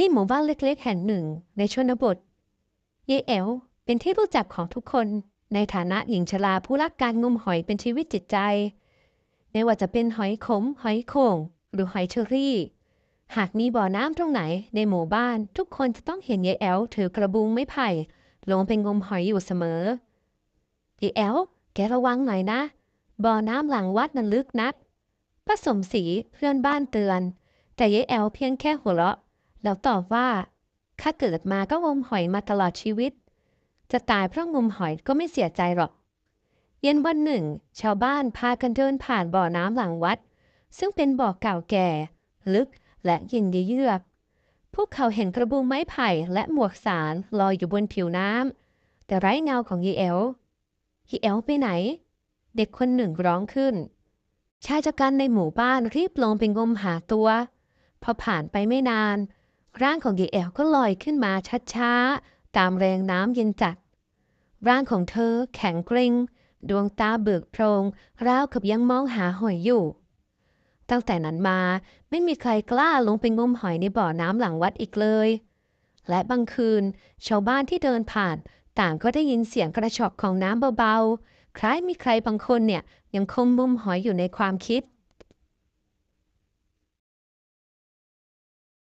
ที่หมู่บ้านเล็กๆ แห่งหนึ่งในชนบทยายแอวเป็นที่รู้จักของทุกคน ในฐานะหญิงชราผู้รักการงมหอยเป็นชีวิตจิตใจ ไม่ว่าจะเป็นหอยขม หอยโข่ง หรือหอยเชอรี่ หากมีบ่อน้ำตรงไหนในหมู่บ้าน ทุกคนจะต้องเห็นยายแอวถือกระบุงไม้ไผ่ลงไปงมหอยอยู่เสมอยายแอวแกระวังหน่อยนะ บ่อน้ำหลังวัดนั้นลึกนักป้าสมศรีเพื่อนบ้านเตือน แต่ยายแอลเพียงแค่หัวเราะ แล้วตอบว่า ข้าเกิดมาก็งมหอยมาตลอดชีวิต จะตายเพราะงมหอยก็ไม่เสียใจหรอก เย็นวันหนึ่ง ชาวบ้านพากันเดินผ่านบ่อน้ำหลังวัด ซึ่งเป็นบ่อเก่าแก่ ลึกและย็นเยือก พวกเขาเห็นกระบุงไม้ไผ่และหมวกสารลอยอยู่บนผิวน้ำแต่ไร้เงาของยีเอลยีเอลไปไหน เด็กคนหนึ่งร้องขึ้นชายชะกันในหมู่บ้านรีบลงไปงมหาตัว พอผ่านไปไม่นาน ร่างของยีเอลก็ลอยขึ้นมาช้าๆ ตามแรงน้ำเย็นจัด ร่างของเธอแข็งเกร็ง ดวงตาเบิกโพรง ราวกับยังมองหาหอยอยู่ ตั้งแต่นั้นมาไม่มีใครกล้าลงไปงมหอยในบ่อน้ำหลังวัดอีกเลย และบางคืน ชาวบ้านที่เดินผ่าน ต่างก็ได้ยินเสียงกระชอกของน้ำเบาๆ คล้ายมีใครบางคนเนี่ยยังคงมุมหอยอยู่ในความคิด